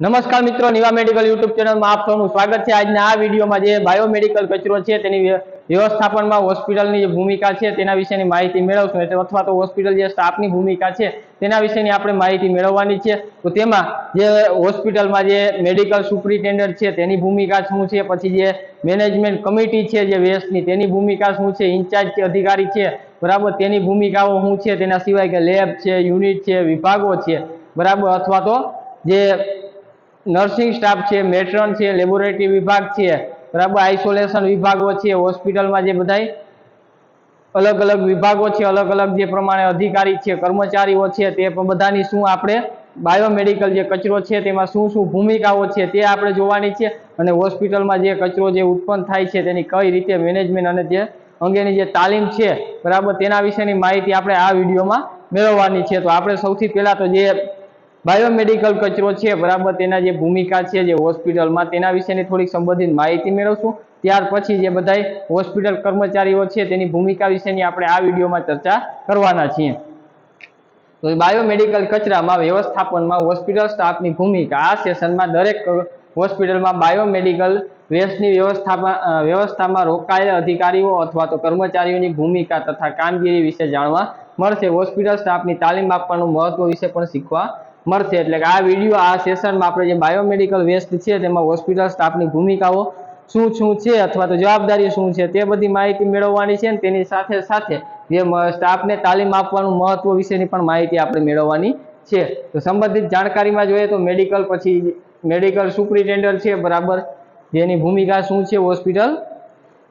નમસ્કાર મિત્રો, Niva medical YouTube ચેનલમાં આપ સ્વાગત છે. આજના આ વિડીયોમાં જે બાયોમેડિકલ કચરો છે તેની વ્યવસ્થાપનમાં હોસ્પિટલની જે ભૂમિકા છે તેના વિશેની માહિતી મેળવશું. એટલે અથવા તો હોસ્પિટલ જે સ્ટાફની ભૂમિકા છે તેના વિશેની આપણે માહિતી મેળવવાની છે. તો તેમાં જે હોસ્પિટલમાં જે મેડિકલ સુપ્રિન્ટેન્ડન્ટ છે તેની ભૂમિકા શું છે, પછી જે મેનેજમેન્ટ કમિટી છે જે વેસ્ટની તેની ભૂમિકા શું છે, ઇન્ચાર્જ અધિકારી છે, બરાબર? તેની ભૂમિકાઓ શું છે, તેના સિવાય કે લેબ છે, યુનિટ છે, વિભાગો છે, બરાબર? અથવા તો જે નર્સિંગ સ્ટાફ છે, મેટ્રન છે, લેબોરેટરી વિભાગ છે, બરાબર? આઇસોલેશન વિભાગો છે, હોસ્પિટલમાં જે બધાય અલગ અલગ વિભાગો છે, અલગ અલગ જે પ્રમાણે અધિકારી છે, કર્મચારીઓ છે, તે બધાની શું આપણે બાયોમેડિકલ જે કચરો છે, તેમાં શું શું ભૂમિકાઓ છે, તે આપણે જોવાની છે અને હોસ્પિટલમાં જે કચરો જે ઉત્પન્ન થાય છે, તેની કઈ રીતે મેનેજમેન્ટ અને જે અંગેની જે તાલીમ છે, બરાબર? તેના વિશેની માહિતી આપણે આ વિડીયોમાં મેળવવાની છે. તો આપણે સૌથી પહેલાં તો જે બાયોમેડિકલ કચરો છે, બરાબર, તેના જે ભૂમિકા છે, જે હોસ્પિટલમાં, તેના વિશેની થોડીક સંબંધિત માહિતી મેળવશું. ત્યાર પછી જે બધાય હોસ્પિટલ કર્મચારીઓ છે, તેની ભૂમિકા વિશેની આપણે આ વિડીયોમાં ચર્ચા કરવાના છીએ. તો બાયોમેડિકલ કચરામાં, વ્યવસ્થાપનમાં, હોસ્પિટલ સ્ટાફની ભૂમિકા, આ સેશનમાં દરેક હોસ્પિટલમાં બાયોમેડિકલ વેસ્ટની વ્યવસ્થામાં વ્યવસ્થામાં રોકાયેલા અધિકારીઓ અથવા તો કર્મચારીઓની ભૂમિકા તથા કામગીરી વિશે જાણવા મળશે. હોસ્પિટલ સ્ટાફની તાલીમ આપવાનું મહત્વ વિશે પણ શીખવા મળશે. એટલે કે આ વીડિયો આ સેશનમાં આપણે જે બાયોમેડિકલ વેસ્ટ છે, તેમાં હોસ્પિટલ સ્ટાફની ભૂમિકાઓ શું શું છે, અથવા તો જવાબદારી શું છે, તે બધી માહિતી મેળવવાની છે અને તેની સાથે સાથે જે સ્ટાફને તાલીમ આપવાનું મહત્વ વિશેની પણ માહિતી આપણે મેળવવાની છે. તો સંબંધિત જાણકારીમાં જોઈએ તો મેડિકલ પછી મેડિકલ સુપ્રિન્ટેન્ડન્ટ છે, બરાબર. જેની ભૂમિકા શું છે હોસ્પિટલ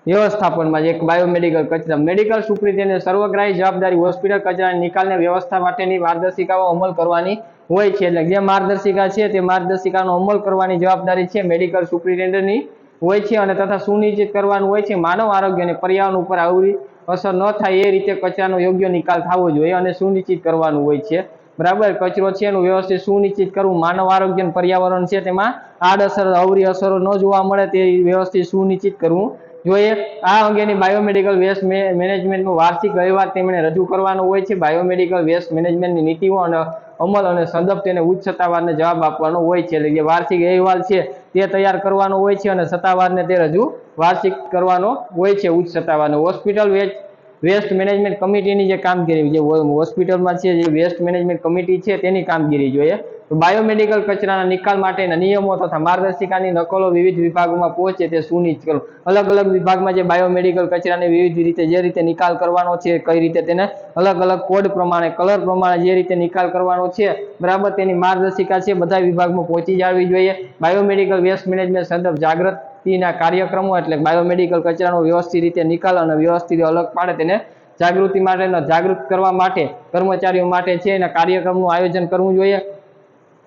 વ્યવસ્થાપનમાં જે બાયોમેડિકલ કચરા. મેડિકલ સુપ્રિન્ટેન્ડન્ટ સર્વગ્રાહી જવાબદારી હોસ્પિટલ કચરાના નિકાલને વ્યવસ્થા માટેની માર્ગદર્શિકાઓ અમલ કરવાની હોય છે એટલે જે માર્ગદર્શિકા છે તે માર્ગદર્શિકાનો અમલ કરવાની જવાબદારી છે મેડિકલ સુપ્રિન્ટેન્ડન્ટની હોય છે અને તથા સુનિશ્ચિત કરવાનું હોય છે માનવ આરોગ્ય અને પર્યાવરણ ઉપર આવરી અસર ન થાય એ રીતે કચરાનો યોગ્ય નિકાલ થવો જોઈએ અને સુનિશ્ચિત કરવાનું હોય છે. બરાબર? કચરો છે એનું વ્યવસ્થિત સુનિશ્ચિત કરવું માનવ આરોગ્ય અને પર્યાવરણ છે તેમાં આડઅસર, અવરી અસરો ન જોવા મળે તે વ્યવસ્થિત સુનિશ્ચિત કરવું જોઈએ. આ અંગેની બાયોમેડિકલ વેસ્ટ મેનેજમેન્ટનું વાર્ષિક અહેવાલ તેમણે રજૂ કરવાનો હોય છે. બાયોમેડિકલ વેસ્ટ મેનેજમેન્ટની નીતિઓ અને અમલ અને સંદર્ભ તેને ઉચ્ચ સત્તાવારને જવાબ આપવાનો હોય છે. એટલે જે વાર્ષિક અહેવાલ છે તે તૈયાર કરવાનો હોય છે અને સત્તાવારને તે રજૂ વાર્ષિક કરવાનો હોય છે ઉચ્ચ સત્તાવારને. હોસ્પિટલ વેસ્ટ વેસ્ટ મેનેજમેન્ટ કમિટીની જે કામગીરી જે હોસ્પિટલમાં છે જે વેસ્ટ મેનેજમેન્ટ કમિટી છે તેની કામગીરી જોઈએ. બાયોમેડિકલ કચરાના નિકાલ માટેના નિયમો તથા માર્ગદર્શિકાની નકલો વિવિધ વિભાગોમાં પહોંચે તે સુનિશ્ચિત કરો. અલગ અલગ વિભાગમાં જે બાયોમેડિકલ કચરાને વિવિધ રીતે જે રીતે નિકાલ કરવાનો છે, કઈ રીતે તેને અલગ અલગ કોડ પ્રમાણે, કલર પ્રમાણે જે રીતે નિકાલ કરવાનો છે, બરાબર તેની માર્ગદર્શિકા છે, બધા વિભાગમાં પહોંચી જાળવી જોઈએ. બાયોમેડિકલ વેસ્ટ મેનેજમેન્ટ સંદર્ભ જાગૃતિના કાર્યક્રમો એટલે બાયોમેડિકલ કચરાનો વ્યવસ્થિત રીતે નિકાલ અને વ્યવસ્થિત અલગ પાડે તેને જાગૃતિ માટે જાગૃત કરવા માટે કર્મચારીઓ માટે છે એના કાર્યક્રમનું આયોજન કરવું જોઈએ.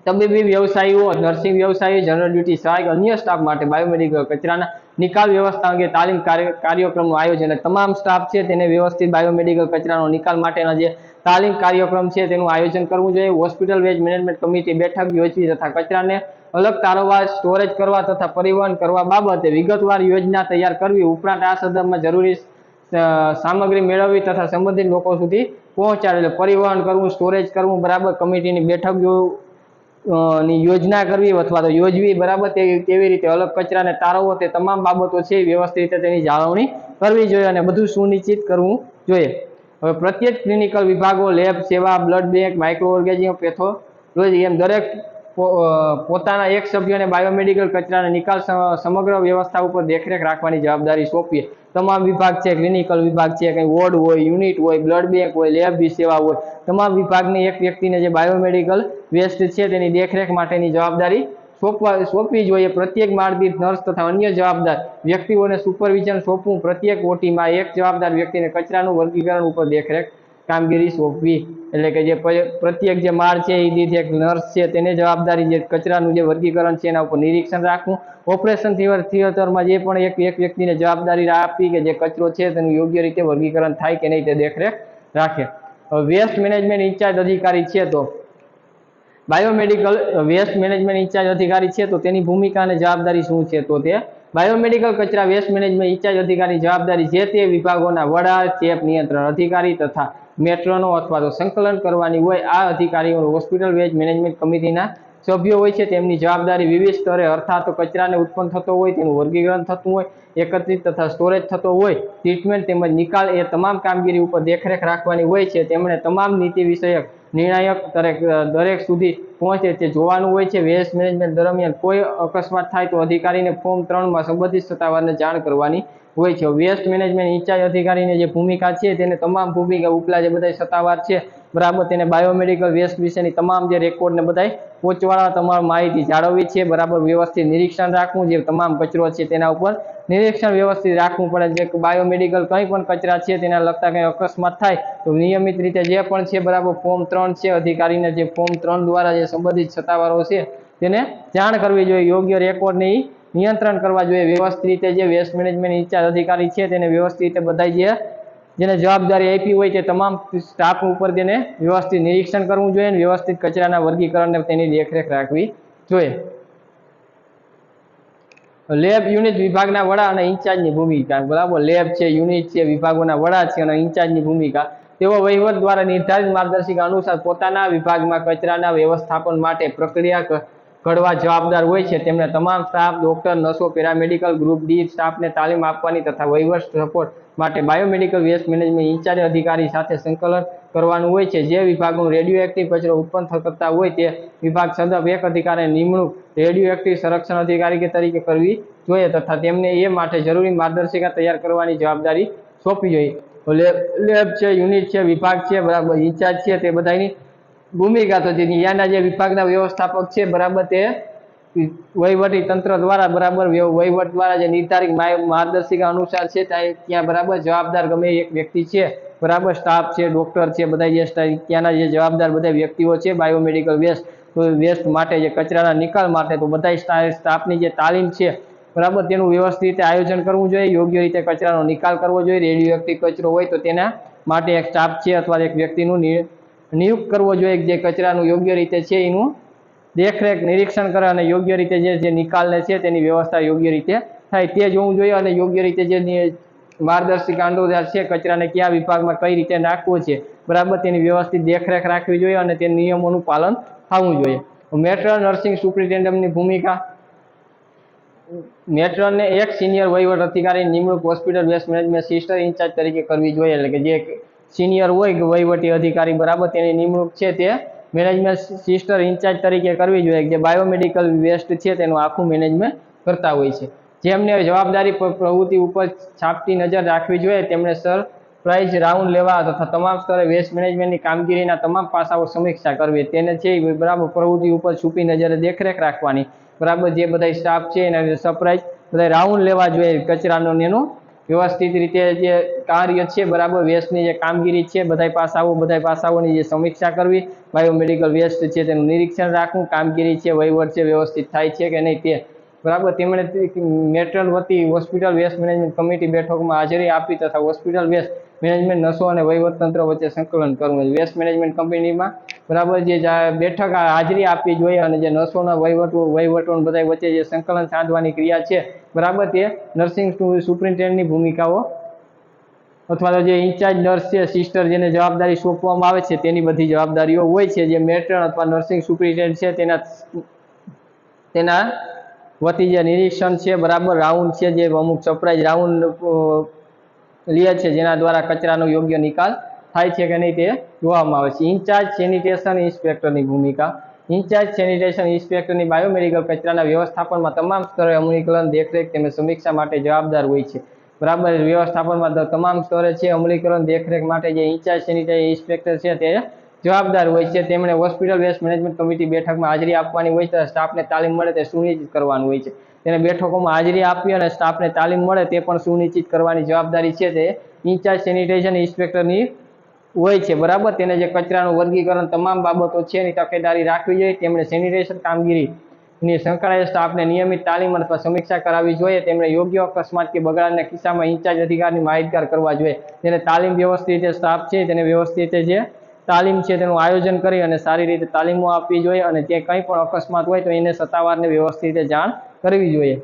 તબીબી વ્યવસાયીઓ નર્સિંગ વ્યવસાયી, જનરલ ડ્યુટી સહાયક, અન્ય સ્ટાફ માટે બાયોમેડિકલ કચરાના નિકાલ વ્યવસ્થા અંગે તાલીમ કાર્ય- કાર્યક્રમનું આયોજન તમામ સ્ટાફ છે તેને વ્યવસ્થિત બાયોમેડિકલ કચરાનો નિકાલ માટેના જે તાલીમ કાર્યક્રમ છે તેનું આયોજન કરવું જોઈએ. હોસ્પિટલ વેજ મેનેજમેન્ટ કમિટી બેઠક યોજવી તથા કચરાને અલગ તારવવા સ્ટોરેજ કરવા તથા પરિવહન કરવા બાબતે વિગતવાર યોજના તૈયાર કરવી ઉપરાંત આ સંદર્ભમાં જરૂરી સામગ્રી મેળવવી તથા સંબંધિત લોકો સુધી પહોંચાડે પરિવહન કરવું, સ્ટોરેજ કરવું બરાબર કમિટીની બેઠક ની યોજના કરવી અથવા તો યોજવી બરાબર તે કેવી રીતે અલગ કચરાને તારવવો તે તમામ બાબતો છે વ્યવસ્થિત રીતે તેની જાળવણી કરવી જોઈએ અને બધું સુનિશ્ચિત કરવું જોઈએ. હવે પ્રત્યેક ક્લિનિકલ વિભાગો લેબ સેવા blood bank microorganism pathology એમ દરેક પોતાના એક સભ્યને બાયોમેડિકલ કચરાના નિકાલ સમગ્ર વ્યવસ્થા ઉપર દેખરેખ રાખવાની જવાબદારી સોંપીએ. તમામ વિભાગ છે ક્લિનિકલ વિભાગ છે, કંઈ વોર્ડ હોય, યુનિટ હોય, બ્લડ બેંક હોય, લેબ બી સેવા હોય, તમામ વિભાગની એક વ્યક્તિને જે બાયોમેડિકલ વેસ્ટ છે તેની દેખરેખ માટેની જવાબદારી સોંપવા, સોંપવી જોઈએ. પ્રત્યેક માળદીઠ નર્સ તથા અન્ય જવાબદાર વ્યક્તિઓને સુપરવિઝન સોંપવું પ્રત્યેક ઓટીમાં એક જવાબદાર વ્યક્તિને કચરાનું વર્ગીકરણ ઉપર દેખરેખ કામગીરી સોંપવી. એટલે કે જે પ્રત્યેક જે માળ છે એ દીઠ એક નર્સ છે, તેને જવાબદારી જે કચરાનું જે વર્ગીકરણ છે, એના ઉપર નિરીક્ષણ રાખવું. ઓપરેશન થિયેટરમાં જે પણ એક એક વ્યક્તિને જવાબદારી આપવી કે જે કચરો છે, તેનું યોગ્ય રીતે વર્ગીકરણ થાય કે નહીં તે દેખરેખ રાખે. વેસ્ટ મેનેજમેન્ટ ઇન્ચાર્જ અધિકારી છે તો. બાયોમેડિકલ વેસ્ટ મેનેજમેન્ટ ઇન્ચાર્જ અધિકારી છે તો તેની ભૂમિકા અને જવાબદારી શું છે તો તે. બાયોમેડિકલ કચરા વેસ્ટ મેનેજમેન્ટ ઇન્ચાર્જ અધિકારી જવાબદારી જે તે વિભાગોના વડા, ચેપ નિયંત્રણ અધિકારી તથા મેટ્રોનો અથવા તો સંકલન કરવાની હોય આ અધિકારીઓ હોસ્પિટલ વેજ મેનેજમેન્ટ કમિટીના સભ્યો હોય છે, તેમની જવાબદારી વિવિધ સ્તરે અર્થાત કચરાને ઉત્પન્ન થતો હોય, તેનું વર્ગીકરણ થતું હોય, એકત્રિત તથા સ્ટોરેજ થતો હોય, ટ્રીટમેન્ટ તેમજ નિકાલ એ તમામ કામગીરી ઉપર દેખરેખ રાખવાની હોય છે, તેમણે તમામ નીતિ વિષયક નિર્ણાયક દરેક દરેક સુધી પહોંચે તે જોવાનું હોય છે. વેસ્ટ મેનેજમેન્ટ દરમિયાન કોઈ અકસ્માત થાય તો અધિકારીને ફોર્મ ત્રણમાં સંબંધિત સત્તાવારને જાણ કરવાની હોય છે. વેસ્ટ મેનેજમેન્ટ ઇન્ચાર્જ અધિકારીની જે ભૂમિકા છે, તેને તમામ ભૂમિકા ઉપલા જે બધા સત્તાવાર છે બરાબર, તેને બાયોમેડિકલ વેસ્ટ વિશેની તમામ જે રેકોર્ડને બધાય પહોંચવાના તમામ માહિતી જાળવવી છે. બરાબર, વ્યવસ્થિત નિરીક્ષણ રાખવું જે તમામ કચરો છે તેના ઉપર નિરીક્ષણ વ્યવસ્થિત રાખવું પડે જે બાયોમેડિકલ કંઈ પણ કચરા છે તેના લગતા કંઈ અકસ્માત થાય તો નિયમિત રીતે જે પણ છે, બરાબર ફોર્મ ત્રણ છે, અધિકારીને જે ફોર્મ ત્રણ દ્વારા જે સંબંધિત સત્તાવારો છે તેને જાણ કરવી જોઈએ. યોગ્ય રેકોર્ડને નિયંત્રણ કરવા જોઈએ. વ્યવસ્થિત રીતે જે વેસ્ટ મેનેજમેન્ટ ઇન્ચાર્જ અધિકારી છે તેને વ્યવસ્થિત રીતે બધા જે જેને જવાબદારી આપી હોય તે તમામ સ્ટાફ ઉપર તેને વ્યવસ્થિત નિરીક્ષણ કરવું જોઈએ અને વ્યવસ્થિત કચરાના વર્ગીકરણને તેની દેખરેખ રાખવી જોઈએ. લેબ યુનિટ વિભાગના વડા અને ઇન્ચાર્જની ભૂમિકા. બરાબર? લેબ છે, યુનિટ છે, વિભાગોના વડા છે અને ઇન્ચાર્જની ભૂમિકા. તેઓ વહીવટ દ્વારા નિર્ધારિત માર્ગદર્શિકા અનુસાર પોતાના વિભાગમાં કચરાના વ્યવસ્થાપન માટે પ્રક્રિયા ઘડવા જવાબદાર હોય છે, તેમને તમામ સ્ટાફ ડોક્ટર નર્સો પેરામેડિકલ ગ્રુપ ડી સ્ટાફને તાલીમ આપવાની તથા વહીવટ સપોર્ટ માટે બાયોમેડિકલ વેસ્ટ મેનેજમેન્ટ ઇન્ચાર્જ અધિકારી સાથે સંકલન કરવાનું હોય છે. જે વિભાગનું રેડિયો એક્ટિવ કચરો ઉત્પન્ન થતા હોય તે વિભાગ સદપ એક અધિકારીની નિમણૂક રેડિયો એક્ટિવ સંરક્ષણ અધિકારી તરીકે કરવી જોઈએ તથા તેમને એ માટે જરૂરી માર્ગદર્શિકા તૈયાર કરવાની જવાબદારી સોંપવી જોઈએ. લેબ છે, યુનિટ છે, વિભાગ છે, બરાબર, ઇન્ચાર્જ છે તે બધાની ભૂમિકા તો જે ત્યાંના જે વિભાગના વ્યવસ્થાપક છે, બરાબર તે વહીવટી તંત્ર દ્વારા બરાબર વહીવટ દ્વારા જે નિર્ધારિત માર્ગદર્શિકા અનુસાર છે, ત્યાં બરાબર જવાબદાર ગમે એક વ્યક્તિ છે, બરાબર સ્ટાફ છે, ડોક્ટર છે, બધા જે ત્યાંના જે જવાબદાર બધા વ્યક્તિઓ છે, બાયોમેડિકલ વેસ્ટ વેસ્ટ માટે જે કચરાના નિકાલ માટે તો બધા સ્ટા- સ્ટાફની જે તાલીમ છે, બરાબર તેનું વ્યવસ્થિત રીતે આયોજન કરવું જોઈએ, યોગ્ય રીતે કચરાનો નિકાલ કરવો જોઈએ રેડિયો એક્ટિવ કચરો હોય તો તેના માટે એક સ્ટાફ છે, અથવા એક વ્યક્તિનું નિયુક્ત કરવો જોઈએ જે કચરાનું યોગ્ય રીતે છે એનું દેખરેખ, નિરીક્ષણ કરે અને યોગ્ય રીતે જે જે નિકાલને છે તેની વ્યવસ્થા યોગ્ય રીતે થાય. તે જોવું જોઈએ અને યોગ્ય રીતે જે માર્ગદર્શિકાંડો માર્ગદર્શિકા છે કચરાને કયા વિભાગમાં કઈ રીતે નાખવો છે, બરાબર તેની વ્યવસ્થિત દેખરેખ રાખવી જોઈએ અને તે નિયમોનું પાલન થવું જોઈએ. મેટ્રલ નર્સિંગ સુપ્રિન્ટેન્ડન્ટની ભૂમિકા. મેટ્રનને એક સિનિયર વહીવટ અધિકારી નિમણૂક hospital waste management sister in charge તરીકે કરવી જોઈએ એટલે કે જે સિનિયર હોય કે વહીવટી અધિકારી બરાબર તેની નિમણૂક છે તે મેનેજમેન્ટ સિસ્ટર ઇન્ચાર્જ તરીકે કરવી જોઈએ જે બાયોમેડિકલ વેસ્ટ છે તેનું આખું મેનેજમેન્ટ કરતા હોય છે. જેમને જવાબદારી પ્રવૃત્તિ ઉપર છાપતી નજર રાખવી જોઈએ તેમણે સર પ્રાઇઝ રાઉન્ડ લેવા તથા તમામ સ્તરે વેસ્ટ મેનેજમેન્ટની કામગીરીના તમામ પાસાઓ સમીક્ષા કરવી. તેને છે બરાબર પ્રવૃત્તિ ઉપર છુપી નજરે દેખરેખ રાખવાની. બરાબર જે બધા સ્ટાફ છે એના સરપ્રાઇઝ બધા રાઉન્ડ લેવા જોઈએ કચરાનો એનું વ્યવસ્થિત રીતે જે કાર્ય છે, બરાબર, વેસ્ટની જે કામગીરી છે બધા પાસાઓ બધા પાસાઓની જે સમીક્ષા કરવી, બાયોમેડિકલ વેસ્ટ છે તેનું નિરીક્ષણ રાખવું, કામગીરી છે, વહીવટ છે, વ્યવસ્થિત થાય છે કે નહીં તે. બરાબર, તેમણે મેટ્રલ વતી હોસ્પિટલ વેસ્ટ મેનેજમેન્ટ કમિટી બેઠકમાં હાજરી આપી તથા હોસ્પિટલ વેસ્ટ મેનેજમેન્ટ નસો અને વહીવટતંત્ર વચ્ચે સંકલન કરવું. વેસ્ટ મેનેજમેન્ટ કંપનીમાં બરાબર જે, બેઠક હાજરી આપવી જોઈએ અને જે નર્સોના વહીવટ વહીવટો બધા વચ્ચે જે સંકલન સાધવાની ક્રિયા છે, બરાબર તે નર્સિંગ સુપ્રિન્ટેન્ડની ભૂમિકાઓ, અથવા તો જે ઇન્ચાર્જ નર્સ છે, સિસ્ટર જેને જવાબદારી સોંપવામાં આવે છે, તેની બધી જવાબદારીઓ હોય છે, જે મેટ્રન અથવા નર્સિંગ સુપ્રિન્ટેન્ડન્ટ છે, તેના તેના વતી જે નિરીક્ષણ છે, બરાબર, રાઉન્ડ છે, જે અમુક સરપ્રાઇઝ રાઉન્ડ લે છે, જેના દ્વારા કચરાનો યોગ્ય નિકાલ થાય છે કે નહીં તે જોવામાં આવે છે. ઇન્ચાર્જ સેનિટેશન ઇન્સ્પેક્ટરની ભૂમિકા. ઇન્ચાર્જ સેનિટેશન ઇન્સ્પેક્ટરની બાયોમેડિકલ કચરાના વ્યવસ્થાપનમાં તમામ સ્તરે અમલીકરણ, દેખરેખ તેમજ સમીક્ષા માટે જવાબદાર હોય છે. બરાબર, વ્યવસ્થાપનમાં તમામ સ્તરે છે અમલીકરણ, દેખરેખ માટે જે ઇન્ચાર્જ સેનિટાઈઝ ઇન્સ્પેક્ટર છે તે જવાબદાર હોય છે. તેમણે હોસ્પિટલ વેસ્ટ મેનેજમેન્ટ કમિટી બેઠકમાં હાજરી આપવાની હોય છે, સ્ટાફને તાલીમ મળે તે સુનિશ્ચિત કરવાનું હોય છે. તેને બેઠકોમાં હાજરી આપી અને સ્ટાફને તાલીમ મળે તે પણ સુનિશ્ચિત કરવાની જવાબદારી છે તે ઇન્ચાર્જ સેનિટેશન ઇન્સ્પેક્ટરની હોય છે, બરાબર? તેને જે કચરાનું વર્ગીકરણ તમામ બાબતો છે એની તકેદારી રાખવી જોઈએ. તેમણે સેનિટેશન કામગીરી ની સંકળાયેલ સ્ટાફને નિયમિત તાલીમ અથવા સમીક્ષા કરાવવી જોઈએ. તેમણે યોગ્ય અકસ્માત કે બગાડના કિસ્સામાં ઇન્ચાર્જ અધિકારની માહિતગાર કરવા જોઈએ. તેને તાલીમ વ્યવસ્થિત સ્ટાફ છે, તેને વ્યવસ્થિત જે તાલીમ છે તેનું આયોજન કરી અને સારી રીતે તાલીમો આપવી જોઈએ અને તે કંઈ પણ અકસ્માત હોય તો એને સત્તાવારને વ્યવસ્થિત જાણ કરવી જોઈએ.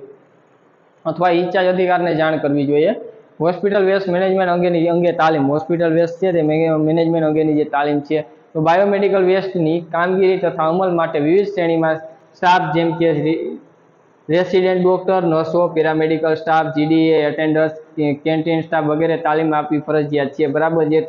અથવા ઇન્ચાર્જ અધિકારને જાણ કરવી જોઈએ. હોસ્પિટલ વેસ્ટ મેનેજમેન્ટ અંગેની અંગે તાલીમ હોસ્પિટલ વેસ્ટ છે તે મેનેજમેન્ટ અંગેની જે તાલીમ છે, તો બાયોમેડિકલ વેસ્ટની કામગીરી તથા અમલ માટે વિવિધ શ્રેણીમાં સ્ટાફ જેમ કે રેસિડેન્ટ ડોક્ટર નર્સો paramedical staff GDA attenders canteen staff વગેરે તાલીમ આપવી ફરજિયાત છે. બરાબર જે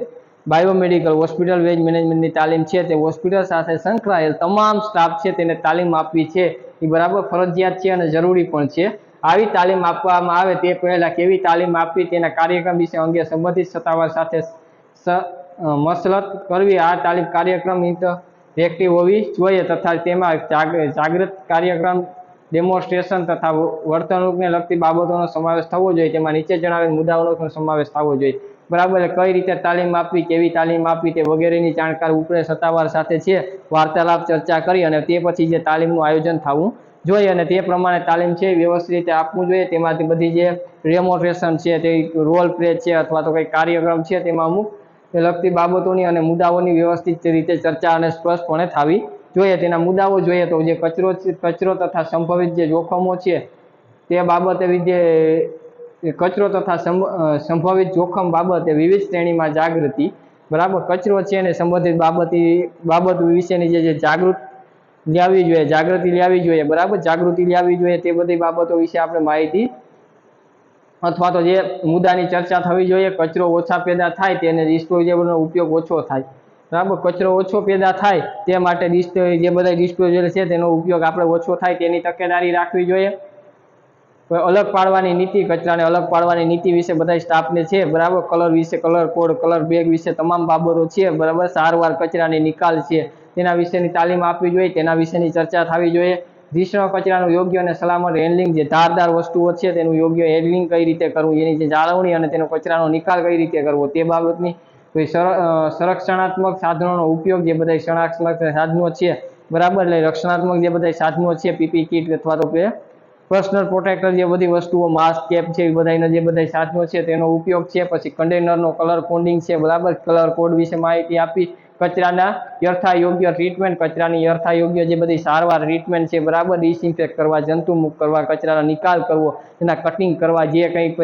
બાયોમેડિકલ હોસ્પિટલ વેજ મેનેજમેન્ટની તાલીમ છે તે હોસ્પિટલ સાથે સંકળાયેલ તમામ સ્ટાફ છે તેને તાલીમ આપવી છે. એ બરાબર ફરજિયાત છે અને જરૂરી પણ છે. આવી તાલીમ આપવામાં આવે તે પહેલાં કેવી તાલીમ આપવી તેના કાર્યક્રમ વિશે અંગે સંબંધિત સત્તાવાર સાથે મસલત કરવી. આ તાલીમ કાર્યક્રમ વ્યક્તિ હોવી જોઈએ તથા તેમાં જાગ- જાગૃત કાર્યક્રમ ડેમોન્સ્ટ્રેશન તથા વર્તણૂકને લગતી બાબતોનો સમાવેશ થવો જોઈએ. તેમાં નીચે જણાવેલ મુદ્દાઓનો સમાવેશ થવો જોઈએ. બરાબર, કઈ રીતે તાલીમ આપવી, કેવી તાલીમ આપવી તે વગેરેની જાણકાર ઉપરે સત્તાવાર સાથે છે. વાર્તાલાપ ચર્ચા કરી અને તે પછી જે તાલીમનું આયોજન થવું જોઈએ અને તે પ્રમાણે તાલીમ છે વ્યવસ્થિત રીતે આપવું જોઈએ. તેમાંથી બધી જે રેમોટેશન છે, તે રોલ પ્લે છે અથવા તો કંઈ કાર્યક્રમ છે, તેમાં અમુક લગતી બાબતોની અને મુદ્દાઓની વ્યવસ્થિત રીતે ચર્ચા અને સ્પષ્ટપણે થવી જોઈએ. તેના મુદ્દાઓ જોઈએ તો જે કચરો કચરો તથા સંભવિત જે જોખમો છે, તે બાબતે વિજે કચરો તથા સંભવિત જોખમ બાબતે વિવિધ શ્રેણીમાં જાગૃતિ. બરાબર? કચરો છે અને સંબંધિત બાબતી, બાબત વિશેની જે જે જાગૃત લાવવી જોઈએ, જાગૃતિ લાવવી જોઈએ, બરાબર? જાગૃતિ લાવવી જોઈએ તે બધી બાબતો વિશે આપણે માહિતી અથવા તો જે મુદ્દાની ચર્ચા થવી જોઈએ, કચરો ઓછા પેદા થાય તેને ડિસ્પોઝેબલનો ઉપયોગ ઓછો થાય. બરાબર? કચરો ઓછો પેદા થાય તે માટે જે બધા ડિસ્પોઝેબલ છે તેનો ઉપયોગ આપણે ઓછો થાય તેની તકેદારી રાખવી જોઈએ. અલગ પાડવાની નીતિ, કચરાને અલગ પાડવાની નીતિ વિશે બધા સ્ટાફને છે, બરાબર? કલર વિશે કલર, કોડ, કલર બેગ વિશે તમામ બાબતો છે, બરાબર? સારવાર કચરાની નિકાલ છે તેના વિશેની તાલીમ આપવી જોઈએ, તેના વિશેની ચર્ચા થવી જોઈએ. ભીષણ કચરાનું યોગ્ય અને સલામત હેન્ડલિંગ જે ધારદાર વસ્તુઓ છે, તેનું યોગ્ય હેન્ડલિંગ કઈ રીતે કરવું, એની જે જાળવણી અને તેનો કચરાનો નિકાલ કઈ રીતે કરવો, તે બાબતની કોઈ સર- સંરક્ષણાત્મક સાધનોનો ઉપયોગ જે બધા સંરક્ષણાત્મક સાધનો છે, બરાબર? એટલે રક્ષણાત્મક જે બધા સાધનો છે, પીપી કીટ અથવા તો પર્સનલ પ્રોટેક્ટર જે બધી વસ્તુઓ માસ્ક કેપ છે, એ બધાના જે બધા સાધનો છે, તેનો ઉપયોગ છે. પછી કન્ટેનરનો કલર કોડિંગ છે, બરાબર? કલર કોડ વિશે માહિતી આપી કચરાના યથા યોગ્ય ટ્રીટમેન્ટ કચરાની યથા યોગ્ય જે બધી સારવાર ટ્રીટમેન્ટ છે, બરાબર? ડિસઇન્ફેક્ટ કરવા, જંતુમુક્ત કરવા, કચરાનો નિકાલ કરવો, એના કટિંગ કરવા, જે કંઈ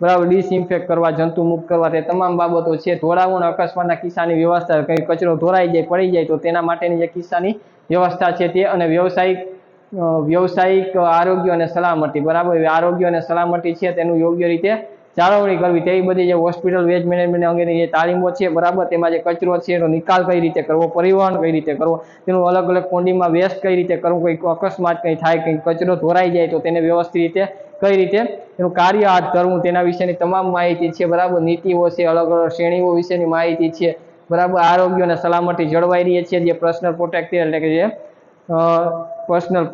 બરાબર? ડિસઇન્ફેક્ટ કરવા, જંતુમુક્ત કરવા, તે તમામ બાબતો છે. ધોળાવણ અકસ્માતના કિસ્સાની વ્યવસ્થા, કંઈ કચરો ધોરાઈ જાય, પડી જાય, તો તેના માટેની જે કિસ્સાની વ્યવસ્થા છે તે અને વ્યવસાયિક વ્યવસાયિક આરોગ્ય અને સલામતી, બરાબર? આરોગ્ય અને સલામતી છે, તેનું યોગ્ય રીતે જાળવણી કરવી. તેવી બધી જે હોસ્પિટલ, વેજ મેનેજમેન્ટ અંગેની જે તાલીમો છે, બરાબર? તેમાં જે કચરો છે, એનો નિકાલ કઈ રીતે કરવો? પરિવહન કઈ રીતે કરવો? તેનું અલગ અલગ કુંડીમાં વેસ્ટ કઈ રીતે કરવું? કંઈક અકસ્માત કંઈ થાય કંઈક કચરો ધોરાઈ જાય, તો તેને વ્યવસ્થિત રીતે કઈ રીતે એનું કાર્ય હાથ ધરવું તેના વિશેની તમામ માહિતી છે, બરાબર? નીતિઓ છે અલગ અલગ શ્રેણીઓ વિશેની માહિતી છે, બરાબર? આરોગ્ય અને સલામતી જળવાઈ રહી છે, જે પર્સનલ પ્રોટેક્ટિવ એટલે કે જે પર્સનલ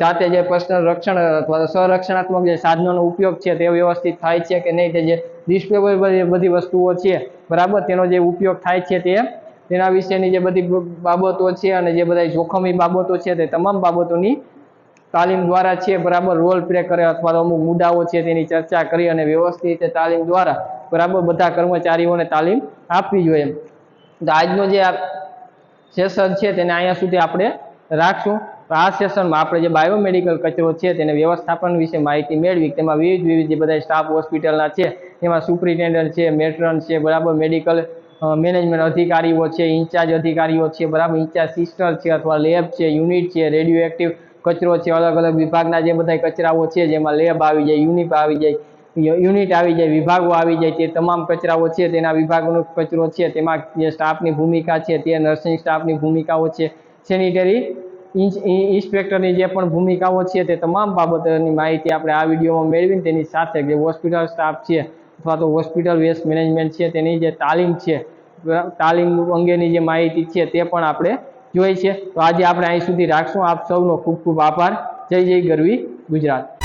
જાતે જે પર્સનલ રક્ષણ, અથવા સંરક્ષણાત્મક જે સાધનોનો ઉપયોગ છે તે વ્યવસ્થિત થાય છે કે નહીં તે જે ડિસ્પોઝેબલ જે બધી વસ્તુઓ છે, બરાબર? તેનો જે ઉપયોગ થાય છે તે, તેના વિશેની જે બધી બાબતો છે અને જે બધા જોખમી બાબતો છે તે તમામ બાબતોની તાલીમ દ્વારા છે, બરાબર? રોલ પ્લે કરે અથવા તો અમુક મુદ્દાઓ છે તેની ચર્ચા કરી અને વ્યવસ્થિત રીતે તાલીમ દ્વારા, બરાબર? બધા કર્મચારીઓને તાલીમ આપવી જોઈએ. તો આજનો જે સેશન છે તેને અહીંયા સુધી આપણે રાખશું. તો આ સેશનમાં આપણે જે બાયોમેડિકલ કચરો છે તેને વ્યવસ્થાપન વિશે માહિતી મેળવી, તેમાં વિવિધ વિવિધ જે બધા સ્ટાફ હોસ્પિટલના છે, તેમાં સુપ્રિન્ટેન્ડન્ટ છે મેટ્રન છે, બરાબર મેડિકલ મેનેજમેન્ટ અધિકારીઓ છે ઇન્ચાર્જ અધિકારીઓ છે, બરાબર ઇન્ચાર્જ સિસ્ટર છે અથવા લેબ છે યુનિટ છે રેડિયો એક્ટિવ કચરો છે, અલગ અલગ વિભાગના જે બધા કચરાઓ છે જેમાં લેબ આવી જાય યુનિટ આવી જાય યુનિટ આવી જાય, વિભાગો આવી જાય, તે તમામ કચરાઓ છે તેના વિભાગનો કચરો છે, તેમાં જે સ્ટાફની ભૂમિકા છે, તે નર્સિંગ સ્ટાફની ભૂમિકાઓ છે સેનિટરી ઇન્સ્પેક્ટરની જે પણ ભૂમિકાઓ છે તે તમામ બાબતોની માહિતી આપણે આ વિડીયોમાં મેળવીને તેની સાથે જે હોસ્પિટલ સ્ટાફ છે અથવા તો હોસ્પિટલ વેસ્ટ મેનેજમેન્ટ છે તેની જે તાલીમ છે, તાલીમ અંગેની જે માહિતી છે તે પણ આપણે જોઈ છે. તો આજે આપણે અહીં સુધી રાખશું. આપ સૌનો ખૂબ ખૂબ આભાર. જય જય ગરવી ગુજરાત.